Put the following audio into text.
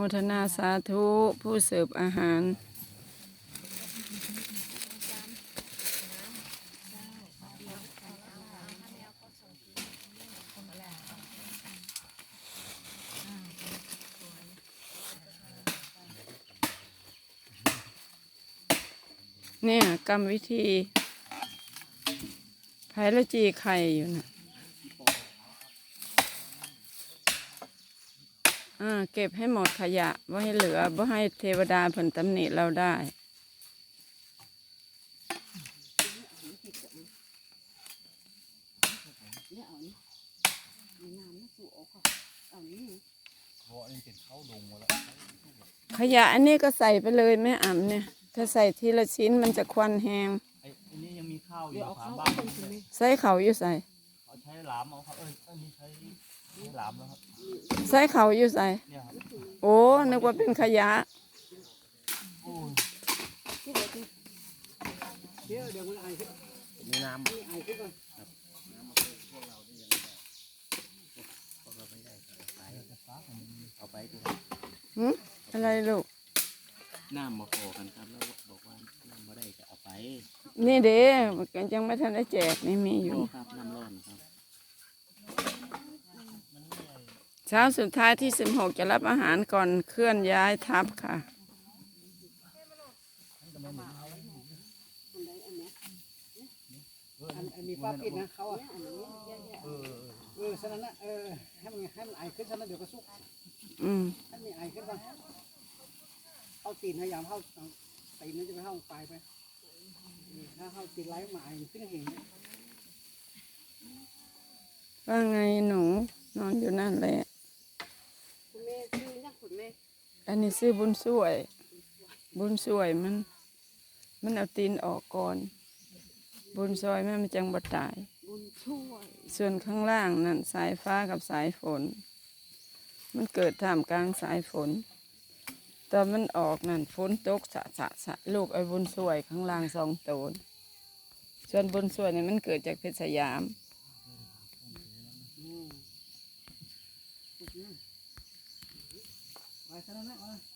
โมทนาสาธุผู้เสิร์ฟอาหารเนี่ยกรรมวิธีไผ่ละจีไข่อยู่นะ อ่าเก็บให้หมดขยะว่าให้เหลือว่าให้เทวดาผลตำหนิเราได้ เนี่ยเอานี่ในน้ำนะสู่ออกค่ะเอานี่เพราะอันนี้เป็นเข้าลงมาแล้วขยะอันนี้ก็ใส่ไปเลยแม่อ่ำเนี่ย ถ้าใส่ทีละชิ้นมันจะควันแหงไอ้อันนี้ยังมีข้าวอเดี๋ยยู่วเอาสาเข้ามบ้าเอานคนสิแม่ใส่เขาอยู่ใส่ เขาใช้หลามเอาครับเอ้ยอันนี้ใช้ใช้ หลามแล้วครับใส่เขาอยู่ใส่เนี่ยครับโอ้นึกว่าเป็นขยะ โอ้ยที่เดี๋ยวที่เดี๋ยวเดี๋ยวมันไอขึ้นมีน้ำนี่ไอขึ้นก่อนเอาไปดูหึอะไรลูก น้ำมาขอกันครับแล้วบอกว่าน้ำมาได้ก็เอาไปนี่เด้มันยังไม่ทันได้แจกนี่มีอยู่ครับน้ำร้อนครับ เช้าสุดท้ายที่16จะรับอาหารก่อนเคลื่อนย้ายทัพค่ะ อันอันมีฟ้าปิดนะเขาอะเออฉะนั้นนะเออให้มันให้มันไอขึ้นฉะนั้นเดี๋ยวก็สุกอืมให้มันไอขึ้นบ้างเอาตีนพยายามเข้าตีนมันจะไปเข้าปลายไปถ้าเข้าตีนไล่หมายขึ้นเห็นว่าไงหนูนอนอยู่นั่นแหละ คุณแม่ชื่อนักคุณแม่ อันนี้ซื้อบุญสวย บุญสวยมัน มันเอาตีนออกก่อน บุญซอยแม่มันจังบ่ตาย บุญช่วย ส่วนข้างล่างนั่นสายฟ้ากับสายฝน มันเกิดท่ามกลางสายฝน ตอนมันออกนั่นฝนตกสะสะสะลูกไอ้บุญสวยข้างล่างสองโตนส่วนบุญสวยนี่มันเกิดจากเพชรสยาม ไปฉ